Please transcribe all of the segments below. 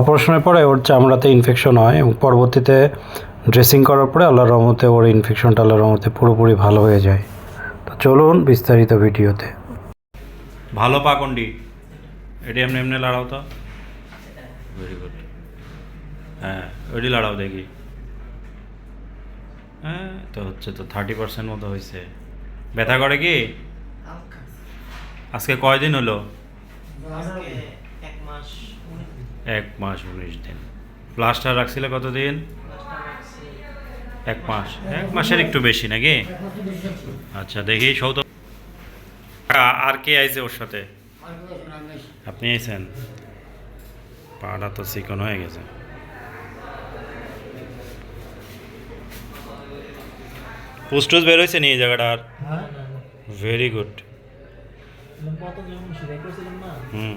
অপারেশনের পরে ওর চামড়াতে ইনফেকশন হয় এবং পরবর্তীতে ড্রেসিং করার পরে আল্লাহর রহমতে ওর ইনফেকশনটা আল্লাহর রহমতে পুরোপুরি ভালো হয়ে যায়। তো চলুন বিস্তারিত ভিডিওতে। ভালো পাকন্ডি এটি এমনি এমনি লাড়াও তো? ভেরি গুড হ্যাঁ ওইটি লাড়াও দেখি। হ্যাঁ তো হচ্ছে তো থার্টি পার্সেন্ট মতো হয়েছে ব্যথা করে কি? আজকে কয়দিন হলো? আজকে এক মাস। এক মাস উনিশ দিন। প্লাস্টার রাখছিলে কতদিন? এক মাস। এক মাসের একটু বেশি নাকি? আচ্ছা দেখি সৌদ আর কে আইছে ওর সাথে? আপনি আইছেন? পাটা তো চিকন হয়ে গেছে। পুস্টুস বের হয়েছে নি এই জায়গাটার হ্যাঁ ভেরি গুড সেলাই করছিলাম না হুম।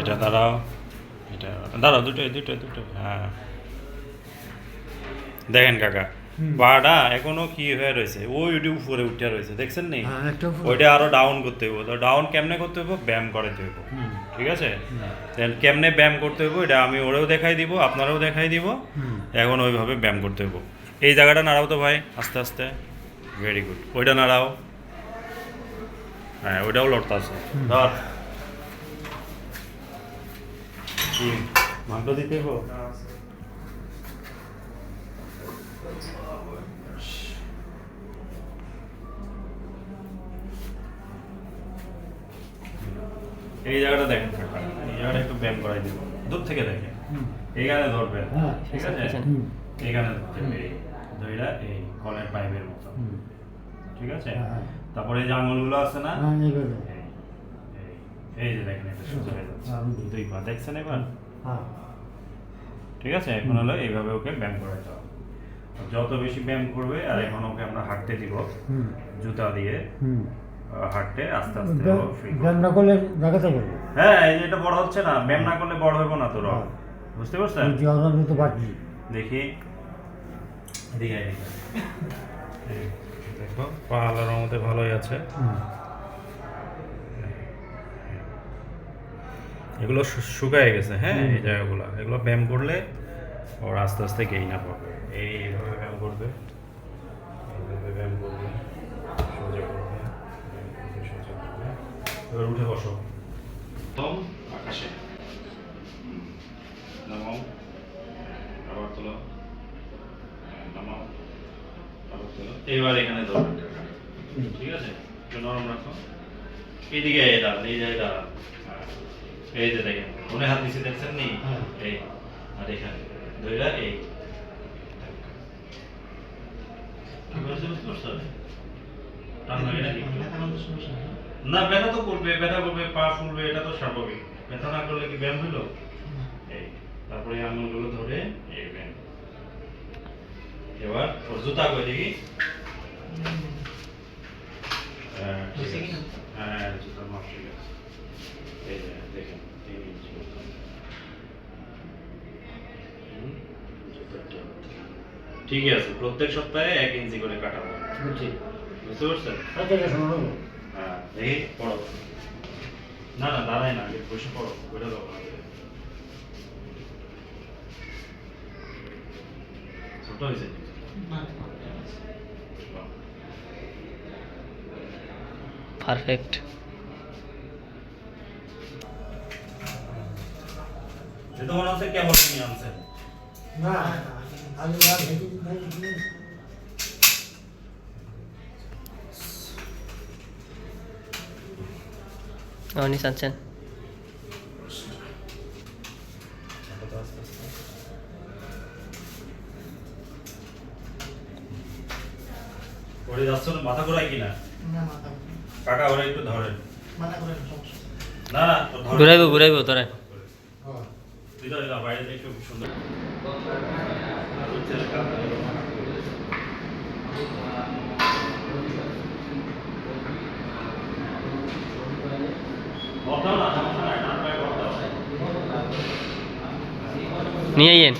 এটা দাঁড়াও এটা দাঁড়াও দুটো দুটো দুটো হ্যাঁ। দেখেন কাকা পাটা এখনও কি হয়ে রয়েছে? ওই ওইটি উপরে উঠে রয়েছে দেখছেন নি? ওইটা আরও ডাউন করতে হইব। তো ডাউন কেমনে করতে হইব? ব্যায়াম করাতে হইব। ঠিক আছে? দেন কেমনে ব্যায়াম করতে হইব? এটা আমি ওরেও দেখাই দিব আপনারাও দেখাই দিব। এখন ওইভাবে ব্যায়াম করতে হইব। এই জায়গাটা নাড়াও তো ভাই আস্তে আস্তে। ভেরি গুড ওইটা নাড়াও। হ্যাঁ ওইটাও লড়তে আছে ধর মাংস দিতে এই জায়গাটা দেখেন এই জায়গাটা একটু ব্যায়াম করাই দিব। দূর থেকে দেখেন। এইখানে ধরবেন। ঠিক আছে? এইখানে ধরতে এই দইটা এই কলের পাইপের মতো। ঠিক আছে? তারপরে এই যে আঙুলগুলো আছে না? এই এই- যে দেখেন এটা সোজা হয়ে যাচ্ছে। দুই পা দেখছেন এবার? ঠিক আছে এখন হলো এইভাবে ওকে ব্যায়াম করাতে হবে। যত বেশি ব্যায়াম করবে আর এখন ওকে আমরা হাঁটতে দিব জুতা দিয়ে হাঁটতে আস্তে আস্তে করবে। রান্না করলে দেখাতে পারব? হ্যাঁ এই যে এটা বড় হচ্ছে না ব্যায়াম না করলে বড় হইব না তো রক বুঝতে পারছেন? পারছি দেখি। এই, দেখো পা আলার মধ্যে ভালোই আছে। এগুলো শুকায় গেছে হ্যাঁ এই জায়গাগুলো। এগুলো ব্যায়াম করলে ওর আস্তে আস্তে গেইন আপ হবে। এইভাবে ব্যায়াম করবে। এইভাবে ব্যায়াম করবে। সোজা করবে। ব্যায়াম করবে, সোজা করবে। এবার উঠে বসো। একদম আকাশে। নামাও আবার তোলো হ্যাঁ, নামাও এখানে ধরবেন ঠিক আছে? একটু নরম রাখো। এইদিকে এই দাঁড়ান এই জায়গায় দাঁড়ান। হ্যাঁ। এই যে দেখেন মনে হাত দিচ্ছে দেখছেন নি? হ্যাঁ। এই আর এখানে ধইরা এই। না ব্যথা তো করবে ব্যথা করবে পা ফুলবে এটা তো স্বাভাবিক। ব্যথা না করলে কি ব্যায়াম হলো এই তারপরে আঙুলগুলো ধরে এই এবার ওর জুতা কই দেখি? হ্যাঁ? হ্যাঁ এই যে দেখেন তিন ইঞ্চি। ঠিকই আছে প্রত্যেক সপ্তাহে এক ইঞ্চি করে কাটাবো বুঝতে পারছেন? হ্যাঁ দেখি পড়ো। না না দাঁড়াই না বসে পড়ো ওইটা ছোট হয়েছে। পারফেক্ট। তো মনে হচ্ছে কেমন নিয়ে আনছেন না আমি আর ওরে যাচ্ছ না মাথা ঘোরায় কিনা। কাকা ওরা একটু ধরেন। না না ধরেন। ঘুরাইবো ঘুরাইবো তোরা বাইরে সুন্দর। ডান নিয়ে আইয়েন।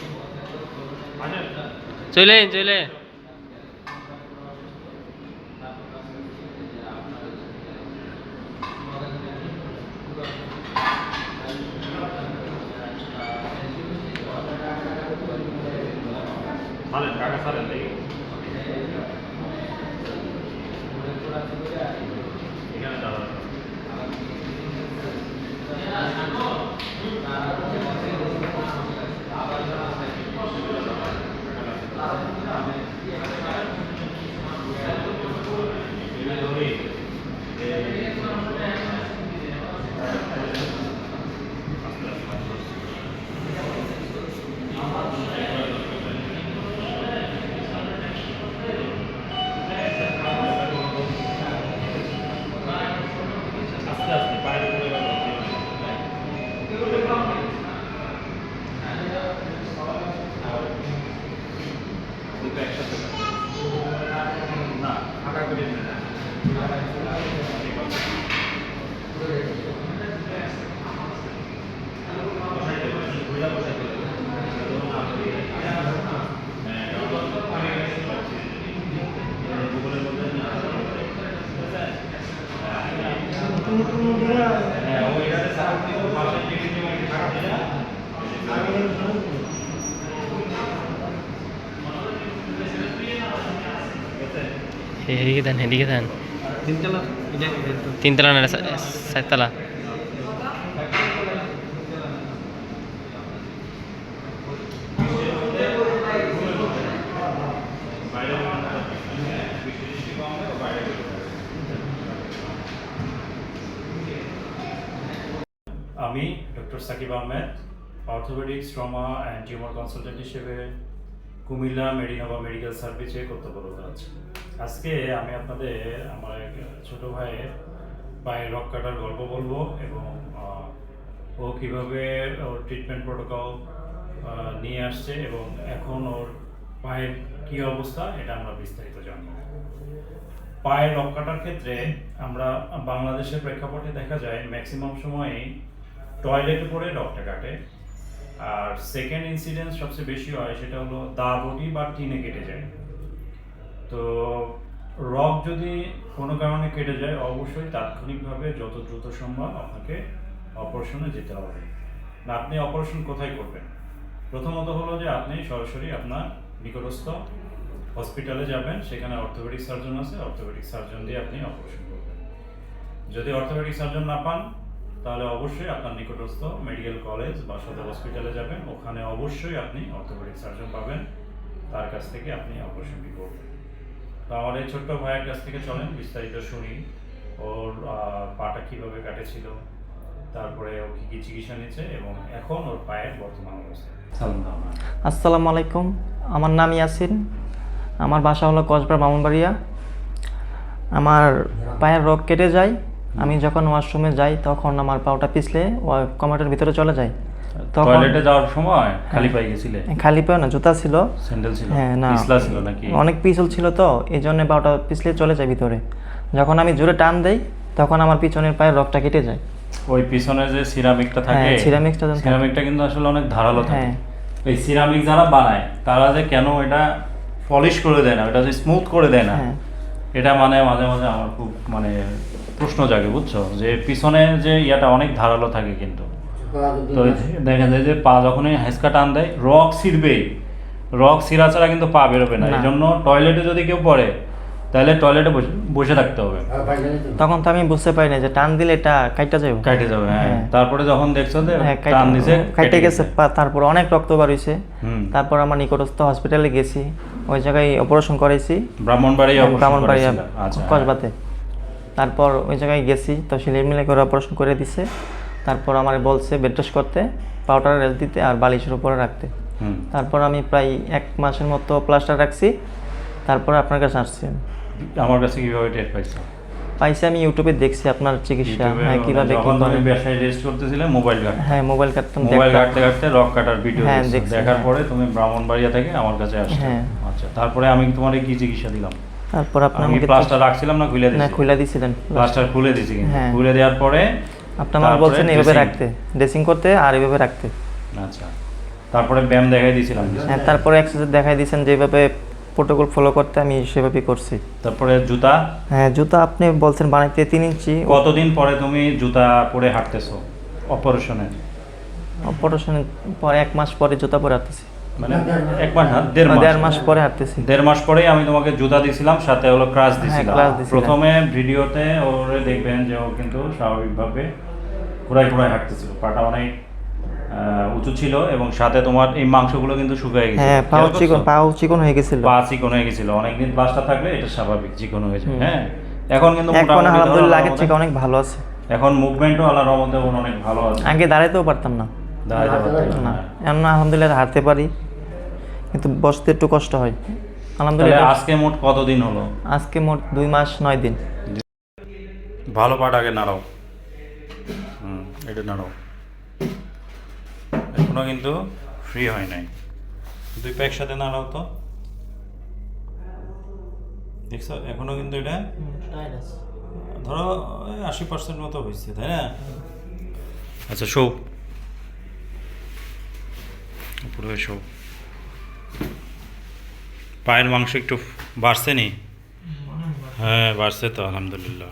আসেন চলে চলে ছাড়েন কাকা ছাড়েন দেখি এখানে আস্তে এদিকে দেন এদিকে দেন তিনতলা না চারতলা আমি doctor Sakib Ahmed orthopaedics trauma and tumour consultant হিসেবে কুমিল্লা মেডিনোভা মেডিকেল সার্ভিসে কর্তব্যরত আছি। আজকে আমি আপনাদের, আমার এক ছোট ভাইয়ের পায়ের রক কাটার গল্প বলব এবং ও কীভাবে ওর ট্রিটমেন্ট প্রোটোকল নিয়ে আসছে এবং এখন ওর পায়ের কি অবস্থা এটা আমরা বিস্তারিত জানব। পায়ের রক কাটার ক্ষেত্রে আমরা বাংলাদেশের প্রেক্ষাপটে দেখা যায় ম্যাক্সিমাম সময়ে টয়লেটে পড়ে রকটা কাটে। আর সেকেন্ড ইনসিডেন্স সবচেয়ে বেশি হয় সেটা হলো দা বটি বা টিনে কেটে যায়। তো রক যদি কোনো কারণে কেটে যায়, অবশ্যই তাৎক্ষণিকভাবে যত দ্রুত সম্ভব আপনাকে অপারেশনে যেতে হবে। না, আপনি অপারেশন কোথায় করবেন? প্রথমত হলো যে আপনি সরাসরি আপনার নিকটস্থ হসপিটালে যাবেন, সেখানে অর্থোপেডিক সার্জন আছে অর্থোপেডিক সার্জন দিয়ে আপনি অপারেশন করবেন। যদি অর্থোপেডিক সার্জন না পান তাহলে অবশ্যই আপনার নিকটস্থ মেডিকেল কলেজ বা সদর হসপিটালে যাবেন। ওখানে অবশ্যই আপনি অর্থোপেডিক সার্জন পাবেন। তার কাছ থেকে আপনি অপারেশনটি করবেন তো আমার এই ছোট্ট ভাইয়ের কাছ থেকে চলেন, বিস্তারিত শুনি। ওর পাটা কীভাবে কাটেছিল, তারপরে ও কী কী চিকিৎসা নিচ্ছে এবং এখন ওর পায়ের বর্তমান অবস্থা। আসসালামু আলাইকুম। আমার নাম ইয়াসিন। আমার বাসা হলো কসবা মামুনবাড়িয়া আমার পায়ের রোগ কেটে যায়। আমি যখন ওয়াশরুমে যাই তখন আমার পাওটা পিছলে কমাটের ভিতরে চলে যায়। টয়লেটে যাওয়ার সময় খালি পাই গেছিলে? খালি পাও না জুতা ছিল। স্যান্ডেল ছিল? হ্যাঁ না। পিছলা ছিল নাকি? অনেক পিছল ছিল তো এই জন্য পাওটা পিছলে চলে যায় ভিতরে। যখন আমি জোরে টান দেই তখন আমার পিছনের পায়ের রগটা কেটে যায়। ওই পিছনে যে সিরামিকটা থাকে হ্যাঁ, সিরামিকটা। সিরামিকটা কিন্তু আসলে অনেক ধারালো থাকে। হ্যাঁ। এই সিরামিক যারা বানায় তারা যে কেন এটা পলিশ করে দেয় না এটা যে স্মুথ করে দেয় না হ্যাঁ। এটা মানে মাঝে মাঝে আমার খুব মানে প্রশ্ন জাগে বুঝছ? যে পিছনে যে ইয়াটা অনেক ধারালো থাকে কিন্তু। তো দেখা। যায় যে পা যখনই হেঁচকা টান দেয় রক ছিঁড়বেই। রক ছিঁড়া ছাড়া কিন্তু পা বেরোবে না। না। এই জন্য টয়লেটে যদি কেউ পড়ে তাহলে টয়লেটে বসে থাকতে হবে। তখন তো আমি বুঝতে পারি না যে টান দিলে এটা কাইটা যাবে কাটে যাবে হ্যাঁ। হ্যাঁ। তারপরে যখন দেখছ যে হ্যাঁ টান দিছে কাইটে গেছে পা- তারপর অনেক রক্ত বার হইছে। তারপর আমার নিকটস্থ হসপিটালে গেছি। ওই জায়গায় অপারেশন করাইছি। ব্রাহ্মণবাড়ি অবশ্য ব্রাহ্মণবাড়িয়া আচ্ছা কসবাতে। তারপর ওই জায়গায় গেছি তো সিলির মিলে করে অপারেশন করে দিছে। তারপর আমার বলছে বেড করতে পাউডার দিতে আর বালিশের উপরে রাখতে। তারপর আমি প্রায় এক মাসের মতো প্লাস্টার রাখছি তারপর আপনার কাছে আসছি আমার কাছে কীভাবে টের পাইছো? পাইছি আমি ইউটিউবে দেখছি আপনার চিকিৎসা হ্যাঁ মানে কীভাবে কি করে। তুমি বাসায় রেস্ট করতেছিলে মোবাইল ঘাট হ্যাঁ মোবাইল কাটতাম মোবাইল। ঘাটতে ঘাটতে রক কাটার ভিডিও দেখার হ্যাঁ। পরে তুমি ব্রাহ্মণবাড়িয়া থেকে আমার কাছে আসছো হ্যাঁ। আচ্ছা তারপরে আমি তোমার কি চিকিৎসা দিলাম? তারপর আপনার আমি আমাকে প্লাস্টার রাখছিলাম না খুলে না খুলে দিছিলেন প্লাস্টার খুলে দিয়েছি কিন্তু। হ্যাঁ। খুলে দেওয়ার পরে আপনি আমার বলছেন এইভাবে রাখতে ড্রেসিং করতে আর এইভাবে রাখতে। আচ্ছা। তারপরে ব্যায়াম দেখাই দিয়েছিলাম হ্যাঁ তারপরে এক্সারসাইজ দেখাই দিয়েছেন যেভাবে প্রোটোকল ফলো করতে আমি সেভাবেই করছি। তারপরে জুতা? হ্যাঁ জুতা আপনি বলছেন বানাইতে তিন ইঞ্চি। কতদিন পরে তুমি জুতা পরে হাঁটতেছো? অপারেশনে অপারেশনের পরে এক মাস পরে জুতা পরে আসতেছি মানে এক মাস না দেড় মাস। দেড় মাস পরে হাঁটতেছি। দেড় মাস পরেই আমি তোমাকে জুতা দিছিলাম সাথে হলো ক্রাশ দিছিলাম। প্রথমে ভিডিওতে ওরে দেখবেন যে ও কিন্তু স্বাভাবিকভাবে ঘুরাই ঘুরাই হাঁটতেছিল। পাটা অনেক উঁচু ছিল এবং সাথে তোমার এই মাংসগুলো কিন্তু শুকিয়ে গেছে। হ্যাঁ চিকন হয়ে গেছিল। পা চিকন হয়ে গেছিল। অনেকদিন প্লাস্টার থাকলে এটা স্বাভাবিক চিকন হয়ে যায়। হ্যাঁ এখন কিন্তু এখন মোটামুটি ধরো আলহামদুলিল্লাহ আগের থেকে অনেক ভালো আছে। এখন মুভমেন্টও আল্লাহর রহমতে অনেক ভালো আছে। আগে দাঁড়াইতেও পারতাম না। দাঁড়াতে পারতেছে না না। এখন আলহামদুলিল্লাহ হাঁটতে পারি কিন্তু বসতে একটু কষ্ট হয়। আলহামদুলিল্লাহ। আজকে মোট কতদিন হলো? আজকে মোট দুই মাস নয় দিন। ভালো পাট আগে নাড়াও। হুম এটা নাড়াও। এখনও কিন্তু ফ্রি হয় নাই। দুই পা একসাথে নাড়াও তো। দেখছ এখনও কিন্তু এটা ধরো আশি পার্সেন্ট মতো হয়েছে তাই না? আচ্ছা শো উপরে শো পায়ের মাংস একটু বাড়ছে নি? হ্যাঁ বাড়ছে তো, আলহামদুলিল্লাহ।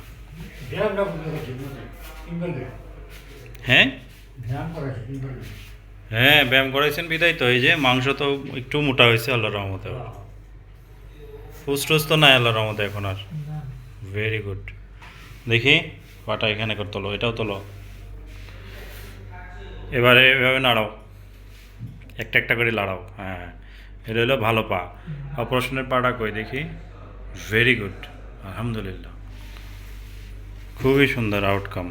হ্যাঁ? হ্যাঁ ব্যায়াম করাইছেন বিদায় তো, এই যে মাংস তো একটু মোটা হয়েছে আল্লাহ রহমতে। ফুসটুস তো নাই আল্লাহ রহমতে এখন আর। ভেরি গুড দেখি, পাটা এখানে করে তোলো, এটাও তোলো। এবারে এভাবে নাড়াও। একটা একটা করে লাড়াও হ্যাঁ। এটা হলো ভালো পা। অপারেশনের পাটা কই দেখি? ভেরি গুড আলহামদুলিল্লাহ। খুবই সুন্দর আউটকাম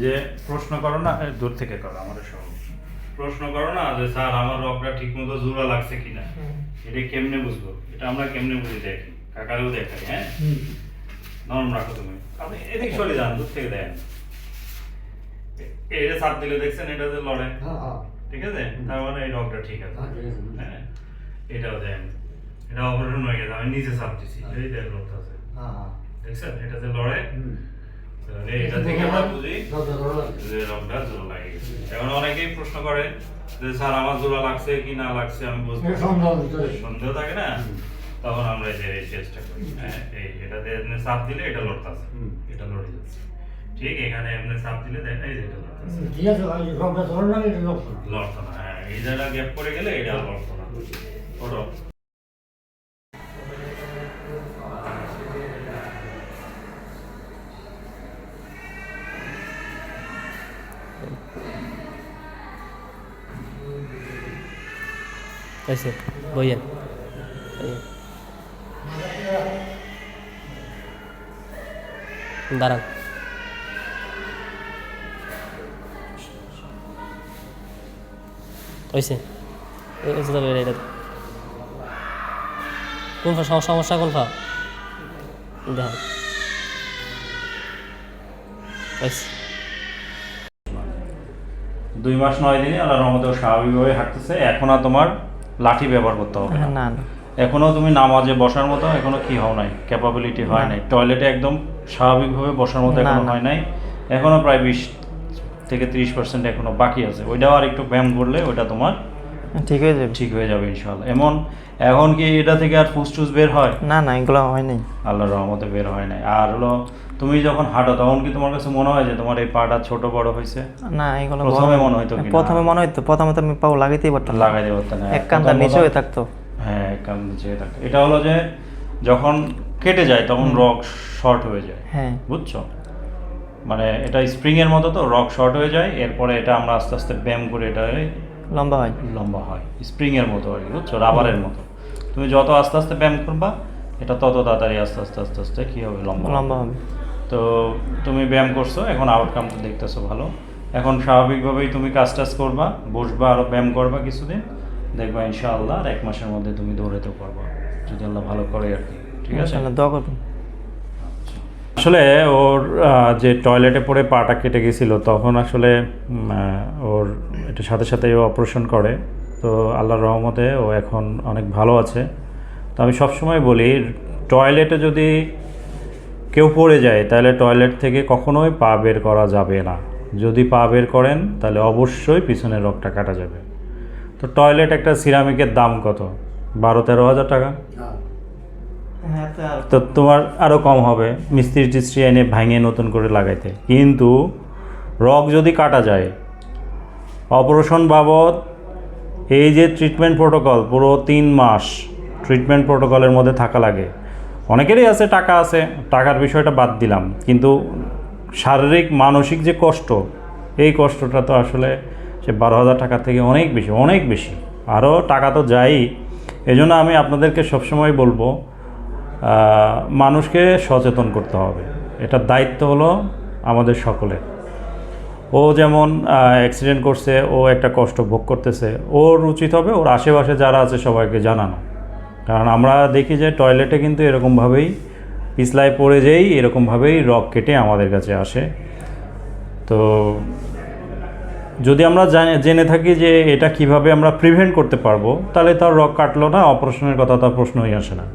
যে প্রশ্ন করো না দূর থেকে করো আমাদের সব প্রশ্ন করো না যে স্যার আমার রগটা ঠিক মতো জোড়া লাগছে কিনা? এটা কেমনে বুঝব? এটা আমরা কেমনে বুঝি দেখি? কাকারেও দেখাই হ্যাঁ? নরম রাখো তুমি। আপনি এদিক সরে যান দূর থেকে এটা চাপ দিলে দেখছেন এটা যে লড়ে। হ্যাঁ হ্যাঁ। ঠিক আছে? তার মানে এই রগটা ঠিক আছে। হ্যাঁ। হ্যাঁ? এটাও দেন। এটা অপারেশন হয়ে গেছে আমি নিজে চাপ দিছি এই দেখ রক্ত আছে। দেখছেন? এটা যে লড়ে। এটা থেকে আমরা বুঝি সব ভালো লাগে। যে রংটা জোড়া লাগে এখন অনেকেই প্রশ্ন করে যে স্যার আমার জোড়া লাগছে কি না লাগছে আমি বুঝব এটা সন্দেহ থাকে না তখন আমরা যে এই চেষ্টা করি হ্যাঁ এই এটা এমনি চাপ দিলে এটা লড়তাছে এটা লড়ে যাচ্ছে ঠিক এখানে এমনি চাপ দিলে দেখ এই যে লড়তাছে ঠিক আছে ভাই সবটা ধরে না এটা লক্ষণ লড়তো না হ্যাঁ এই জায়গা গ্যাপ পড়ে গেলে এটা লড়তো না ওটো ऐसे বইয়েন দাঁড়ান। হয়েছে হয়েছে কোন সমস্যা কোন ফা দেখেন। হয়েছে দুই মাস নয় দিনে আল্লাহ রহমতে স্বাভাবিকভাবে হাঁটতেছে। এখন আর তোমার লাঠি ব্যবহার করতে হবে না। এখনও তুমি নামাজে বসার মতো এখনও কি হও নাই ক্যাপাবিলিটি হয় নাই। টয়লেটে একদম স্বাভাবিকভাবে বসার মতো এখনও হয় নাই। এখনও প্রায় বিশ থেকে ত্রিশ পার্সেন্ট এখনও বাকি আছে। ওইটাও আর একটু ব্যায়াম করলে ওইটা তোমার ঠিক হয়ে যাবে। ঠিক হয়ে যাবে ইনশাল্লাহ এমন এখন কি এটা থেকে আর ফুসটুস বের হয়? না না এগুলো হয় নাই। আল্লাহর রহমতে বের হয় নাই। আর হলো তুমি যখন হাঁটো তখন কি তোমার কাছে মনে হয় যে তোমার এই পাটা ছোট বড় হয়েছে? না এগুলো প্রথমে মনে হইতো কিনা? প্রথমে মনে হইতো প্রথমে তো আমি পাও লাগাইতেই পারতাম না। লাগাই না এক কান্তা নিচে হয়ে থাকতো। হ্যাঁ এক কান নিচে হয়ে থাকে এটা হলো যে যখন কেটে যায় তখন রক শর্ট হয়ে যায়। হ্যাঁ। বুঝছ? মানে এটা স্প্রিং এর মতো তো রক শর্ট হয়ে যায় এরপরে এটা আমরা আস্তে আস্তে ব্যায়াম করে এটা লম্বা হয়। লম্বা হয়। স্প্রিং এর মতো আর কি বুঝছ? রাবারের মতো। তুমি যত আস্তে আস্তে ব্যায়াম করবা এটা তত তাড়াতাড়ি আস্তে আস্তে আস্তে আস্তে কি হবে? লম্বা লম্বা হবে। তো তুমি ব্যায়াম করছ এখন আউটকাম দেখতেছো ভালো। এখন স্বাভাবিকভাবেই তুমি কাজ টাজ করবা বসবা আরও ব্যায়াম করবা কিছুদিন। দেখবা ইনশাআল্লাহ আর এক মাসের মধ্যে তুমি দৌড়াতে পারবা যদি আল্লাহ ভালো করে আর কি ঠিক আছে? ইনশাআল্লাহ দোয়া করবেন। আসলে ওর যে টয়লেটে পড়ে পাটা কেটে গেছিল তখন আসলে ওর এটার সাথে সাথে ও অপারেশন করে। তো আল্লাহর রহমতে ও এখন অনেক ভালো আছে। তো আমি সবসময় বলি টয়লেটে যদি কেউ পড়ে যায় তাহলে টয়লেট থেকে কখনোই পা বের করা যাবে না। যদি পা বের করেন তাহলে অবশ্যই পিছনের রগটা কাটা যাবে। তো টয়লেট একটা সিরামিকের দাম কত? বারো তেরো হাজার টাকা? হ্যাঁ তো তো তোমার আরও কম হবে মিস্ত্রি টিস্ত্রি এনে ভাঙে নতুন করে লাগাইতে। কিন্তু রক যদি কাটা যায় অপারেশন বাবদ এই যে ট্রিটমেন্ট প্রোটোকল পুরো তিন মাস ট্রিটমেন্ট প্রোটোকলের মধ্যে থাকা লাগে। অনেকেরই আছে, টাকা আছে, টাকার বিষয়টা বাদ দিলাম। কিন্তু শারীরিক, মানসিক যে কষ্ট, এই কষ্টটা তো আসলে সে বারো হাজার টাকা থেকে অনেক বেশি অনেক বেশি। আরও টাকা তো যাই এজন্য আমি আপনাদেরকে সবসময় বলব মানুষকে সচেতন করতে হবে। এটার দায়িত্ব হলো আমাদের সকলের। ও যেমন অ্যাক্সিডেন্ট করছে, ও একটা কষ্ট ভোগ করতেছে, ওর উচিত হবে, ওর আশেপাশে যারা আছে সবাইকে জানানো। কারণ আমরা দেখি যে টয়লেটে কিন্তু এরকমভাবেই পিছলায় পড়ে যেই এরকমভাবেই রক কেটে আমাদের কাছে আসে। তো যদি আমরা জেনে থাকি যে এটা কীভাবে আমরা প্রিভেন্ট করতে পারব, তাহলে তার রক কাটলো না, অপারেশনের কথা তার প্রশ্নই আসে না।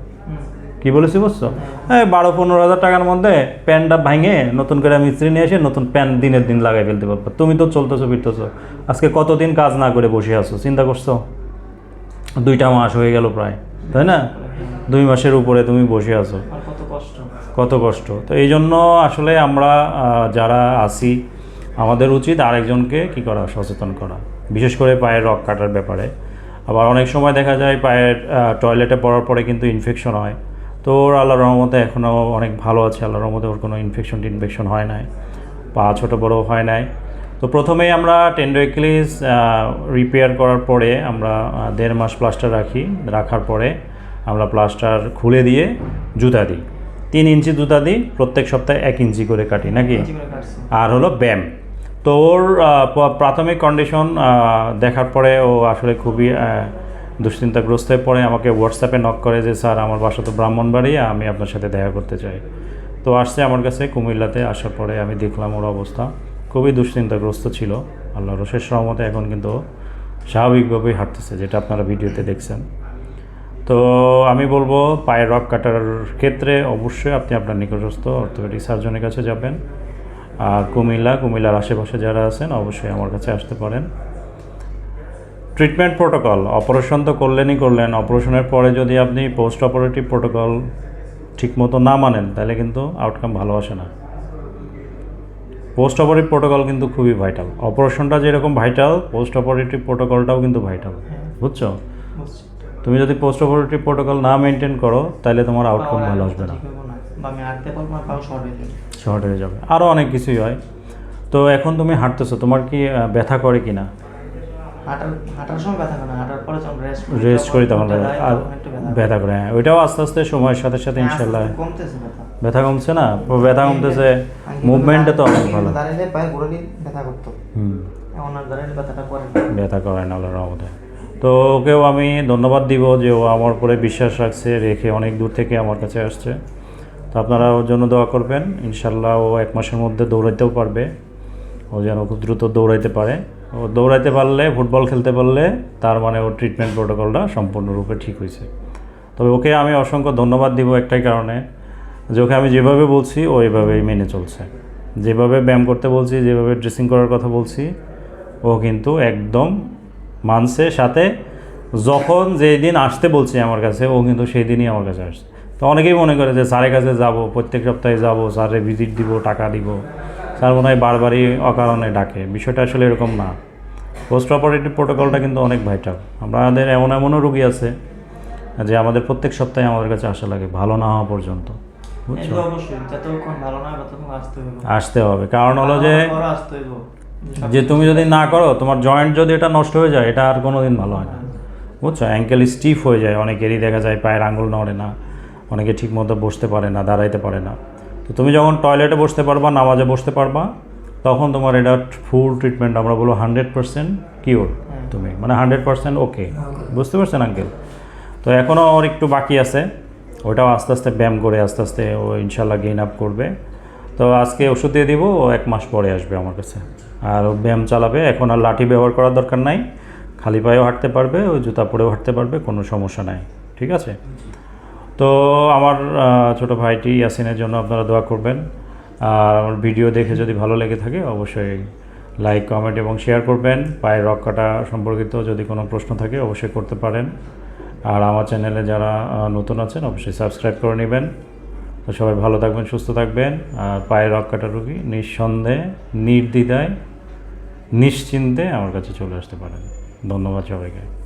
কি বলেছি বুঝছ? হ্যাঁ বারো পনেরো হাজার টাকার মধ্যে প্যান্টটা ভাঙে নতুন করে মিস্ত্রি নিয়ে এসে নতুন প্যান্ট দিনের দিন লাগাই ফেলতে পারব। তুমি তো চলতেছো, ফিরতেছো। আজকে কতদিন কাজ না করে বসে আছো? চিন্তা করছ? দুইটা মাস হয়ে গেল প্রায়। তাই না? দুই মাসের উপরে তুমি বসে আছো। কত কষ্ট। তো এই জন্য আসলে আমরা যারা আছি আমাদের উচিত আরেকজনকে কি করা সচেতন করা। বিশেষ করে পায়ের রক কাটার ব্যাপারে। আবার অনেক সময় দেখা যায় পায়ের টয়লেটে পড়ার পরে কিন্তু ইনফেকশন হয়। তো ওর আল্লাহ রহমতে এখনও অনেক ভালো আছে। আল্লাহ রহমতে ওর কোনো ইনফেকশন টিনফেকশন হয় নাই। পা ছোটো বড় হয় নাই। তো প্রথমেই আমরা টেন্ডোএক্লিস রিপেয়ার করার পরে আমরা দেড় মাস প্লাস্টার রাখি রাখার পরে আমরা প্লাস্টার খুলে দিয়ে জুতা দিই। তিন ইঞ্চি জুতা দিই প্রত্যেক সপ্তাহে এক ইঞ্চি করে কাটি নাকি? আর হলো ব্যায়াম। তো ওর প্রাথমিক কন্ডিশন দেখার পরে ও আসলে খুবই দুশ্চিন্তাগ্রস্ত হয়ে পড়ে। আমাকে হোয়াটসঅ্যাপে নক করে যে স্যার আমার বাসা তো ব্রাহ্মণবাড়িয়া আমি আপনার সাথে দেখা করতে চাই। তো আসছে আমার কাছে কুমিল্লাতে আসার পরে আমি দেখলাম ওর অবস্থা। খুবই দুশ্চিন্তাগ্রস্ত ছিল। আল্লাহ শেষ রহমতে এখন কিন্তু স্বাভাবিকভাবেই হাঁটতেছে, যেটা আপনারা ভিডিওতে দেখছেন। তো আমি বলব, পায়ের রক কাটার ক্ষেত্রে অবশ্যই আপনি আপনার নিকটস্থ অর্থোপেডিক সার্জনের কাছে যাবেন। আর কুমিল্লা, কুমিল্লার আশেপাশে যারা আছেন, অবশ্যই আমার কাছে আসতে পারেন। ট্রিটমেন্ট প্রোটোকল, অপারেশন তো করলেনই করলেন। অপারেশনের পরে যদি আপনি পোস্ট অপারেটিভ প্রোটোকল ঠিকমতো না মানেন, তাহলে কিন্তু আউটকাম ভালো আসে না। পোস্ট অপারেটিভ প্রোটোকল কিন্তু খুবই ভাইটাল অপারেশনটা যেরকম ভাইটাল পোস্ট অপারেটিভ প্রোটোকলটাও কিন্তু ভাইটাল বুঝছ? তুমি যদি পোস্ট অপারেটিভ প্রোটোকল না মেনটেন করো তাহলে তোমার আউটকাম ভালো আসবে না। শর্ট হয়ে যাবে। হয়ে আরও অনেক কিছুই হয়। তো এখন তুমি হাঁটতেছো তোমার কি ব্যথা করে কি না রেস্ট করি তখন আর ব্যথা করে হ্যাঁ। ওইটাও আস্তে আস্তে সময়ের সাথে সাথে ইনশাল্লাহ আস্তে আস্তে কমতেছে ব্যথা। ব্যথা কমছে না? ব্যথা কমতেছে মুভমেন্টে তো অনেক ভালো। দাঁড়াইলে পায়ে ঘুরে ব্যথা করতো। হুম। এখন আর দাঁড়াইলে ব্যথাটা করে না। ব্যথা করে না আল্লাহর রহমতে তো ওকেও আমি ধন্যবাদ দিব যে ও আমার উপরে বিশ্বাস রাখছে রেখে অনেক দূর থেকে আমার কাছে আসছে। তো আপনারা ওর জন্য দোয়া করবেন। ইনশাল্লাহ ও এক মাসের মধ্যে দৌড়াইতেও পারবে। ও যেন খুব দ্রুত দৌড়াইতে পারে। ও দৌড়াইতে পারলে ফুটবল খেলতে পারলে তার মানে ওর ট্রিটমেন্ট প্রোটোকলটা সম্পূর্ণরূপে ঠিক হয়েছে। তবে ওকে আমি অসংখ্য ধন্যবাদ দিব একটাই কারণে। যে ওকে আমি যেভাবে বলছি, ও এভাবেই মেনে চলছে। যেভাবে ব্যায়াম করতে বলছি, যেভাবে ড্রেসিং করার কথা বলছি, ও কিন্তু একদম মানছে। সাথে যখন যেই দিন আসতে বলছি আমার কাছে, ও কিন্তু সেই দিনই আমার কাছে আসছে। তো অনেকেই মনে করে যে স্যারের কাছে যাব, প্রত্যেক সপ্তাহে যাব, স্যারের ভিজিট দিব, টাকা দিব। স্যার মনে হয় বারবারই অকারণে ডাকে। বিষয়টা আসলে এরকম না। পোস্ট অপারেটিভ প্রোটোকলটা কিন্তু অনেক ভাইটাল আমাদের এমন এমনও রুগী আছে যে আমাদের প্রত্যেক সপ্তাহে আমাদের কাছে আসা লাগে, ভালো না হওয়া পর্যন্ত। আসতে হবে কারণ হলো যে যে তুমি যদি না করো তোমার জয়েন্ট যদি এটা নষ্ট হয়ে যায় এটা আর কোনো দিন ভালো হয় না। বুঝছ? অ্যাঙ্কেল স্টিফ হয়ে যায় অনেকেরই দেখা যায় পায়ের আঙুল নড়ে না অনেকে ঠিক মতো বসতে পারে না দাঁড়াইতে পারে না। তো তুমি যখন টয়লেটে বসতে পারবা নামাজে বসতে পারবা তখন তোমার এটা ফুল ট্রিটমেন্ট আমরা বলব হান্ড্রেড পার্সেন্ট কিওর তুমি। মানে হান্ড্রেড পার্সেন্ট ওকে বুঝতে পারছেন আঙ্কেল তো এখনও ওর একটু বাকি আছে। ওটাও আস্তে আস্তে ব্যায়াম করে আস্তে আস্তে ও ইনশাল্লাহ গেইন আপ করবে। তো আজকে ওষুধ দিয়ে দিব, ও এক মাস পরে আসবে আমার কাছে। আর ও ব্যায়াম চালাবে, এখন আর লাঠি ব্যবহার করার দরকার নাই। খালি পায়েও হাঁটতে পারবে, ও জুতা পরেও হাঁটতে পারবে, কোনো সমস্যা নাই, ঠিক আছে? তো আমার ছোট ভাইটি ইয়াসিনের জন্য আপনারা দোয়া করবেন। আর আমার ভিডিও দেখে যদি ভালো লেগে থাকে, অবশ্যই লাইক কমেন্ট এবং শেয়ার করবেন। পায়ের রক কাটা সম্পর্কিত যদি কোনো প্রশ্ন থাকে, অবশ্যই করতে পারেন। আর আমার চ্যানেলে যারা নতুন আছেন, অবশ্যই সাবস্ক্রাইব করে নেবেন। তো সবাই ভালো থাকবেন, সুস্থ থাকবেন। আর পায়ের রক কাটা রুগী নিঃসন্দেহে, নির্দ্বিধায়, নিশ্চিন্তে আমার কাছে চলে আসতে পারেন। ধন্যবাদ সবাইকে।